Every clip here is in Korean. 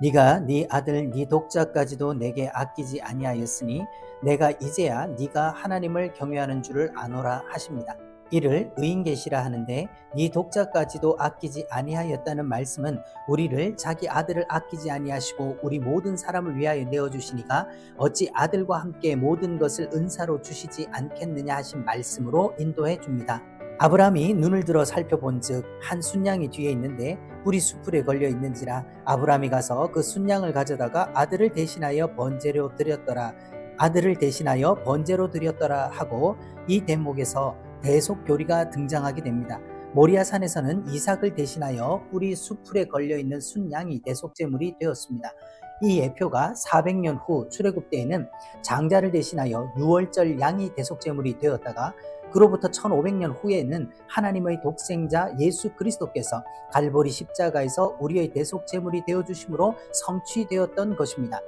네가 네 아들 네 독자까지도 내게 아끼지 아니하였으니 내가 이제야 네가 하나님을 경외하는 줄을 아노라 하십니다. 이를 의인 계시라 하는데 네 독자까지도 아끼지 아니하였다는 말씀은 우리를 자기 아들을 아끼지 아니하시고 우리 모든 사람을 위하여 내어 주시니가 어찌 아들과 함께 모든 것을 은사로 주시지 않겠느냐 하신 말씀으로 인도해 줍니다. 아브라함이 눈을 들어 살펴본즉 한 순양이 뒤에 있는데 뿔이 수풀에 걸려 있는지라 아브라함이 가서 그 순양을 가져다가 아들을 대신하여 번제로 드렸더라 아들을 대신하여 번제로 드렸더라 하고 이 대목에서 대속 교리가 등장하게 됩니다. 모리아 산에서는 이삭을 대신하여 뿔이 수풀에 걸려 있는 순양이 대속 제물이 되었습니다. 이 예표가 400년 후 출애굽 때에는 장자를 대신하여 6월절 양이 대속 제물이 되었다가 그로부터 1500년 후에는 하나님의 독생자 예수 그리스도께서 갈보리 십자가에서 우리의 대속 제물이 되어 주심으로 성취되었던 것입니다.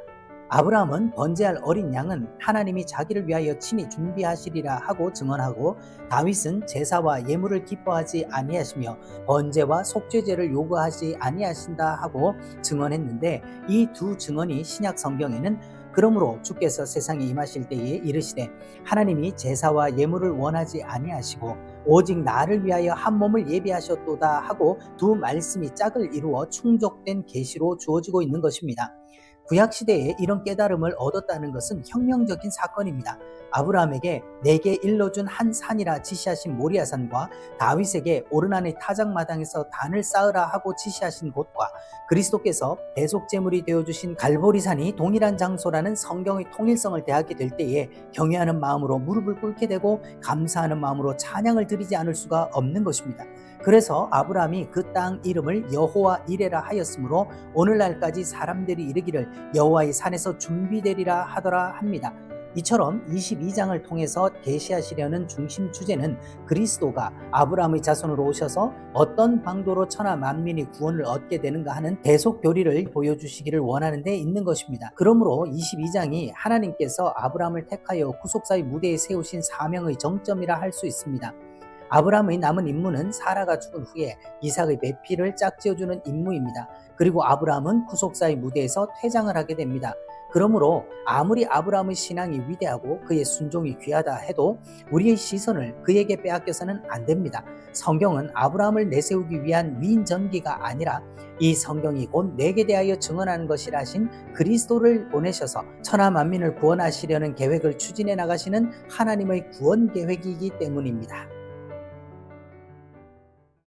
아브라함은 번제할 어린 양은 하나님이 자기를 위하여 친히 준비하시리라 하고 증언하고 다윗은 제사와 예물을 기뻐하지 아니하시며 번제와 속죄제를 요구하지 아니하신다 하고 증언했는데 이 두 증언이 신약 성경에는 그러므로 주께서 세상에 임하실 때에 이르시되 하나님이 제사와 예물을 원하지 아니하시고 오직 나를 위하여 한 몸을 예비하셨도다 하고 두 말씀이 짝을 이루어 충족된 계시로 주어지고 있는 것입니다. 구약 시대에 이런 깨달음을 얻었다는 것은 혁명적인 사건입니다. 아브라함에게 내게 일러준 한 산이라 지시하신 모리아산과 다윗에게 오르난의 타작마당에서 단을 쌓으라 하고 지시하신 곳과 그리스도께서 대속제물이 되어주신 갈보리산이 동일한 장소라는 성경의 통일성을 대하게 될 때에 경외하는 마음으로 무릎을 꿇게 되고 감사하는 마음으로 찬양을 드리지 않을 수가 없는 것입니다. 그래서 아브라함이 그 땅 이름을 여호와 이레라 하였으므로 오늘날까지 사람들이 이르기를 여호와의 산에서 준비되리라 하더라 합니다. 이처럼 22장을 통해서 계시하시려는 중심 주제는 그리스도가 아브라함의 자손으로 오셔서 어떤 방도로 천하 만민이 구원을 얻게 되는가 하는 대속 교리를 보여주시기를 원하는 데 있는 것입니다. 그러므로 22장이 하나님께서 아브라함을 택하여 구속사의 무대에 세우신 사명의 정점이라 할 수 있습니다. 아브라함의 남은 임무는 사라가 죽은 후에 이삭의 배피를 짝지어주는 임무입니다. 그리고 아브라함은 구속사의 무대에서 퇴장을 하게 됩니다. 그러므로 아무리 아브라함의 신앙이 위대하고 그의 순종이 귀하다 해도 우리의 시선을 그에게 빼앗겨서는 안 됩니다. 성경은 아브라함을 내세우기 위한 위인 전기가 아니라 이 성경이 곧 내게 대하여 증언하는 것이라 하신 그리스도를 보내셔서 천하 만민을 구원하시려는 계획을 추진해 나가시는 하나님의 구원 계획이기 때문입니다.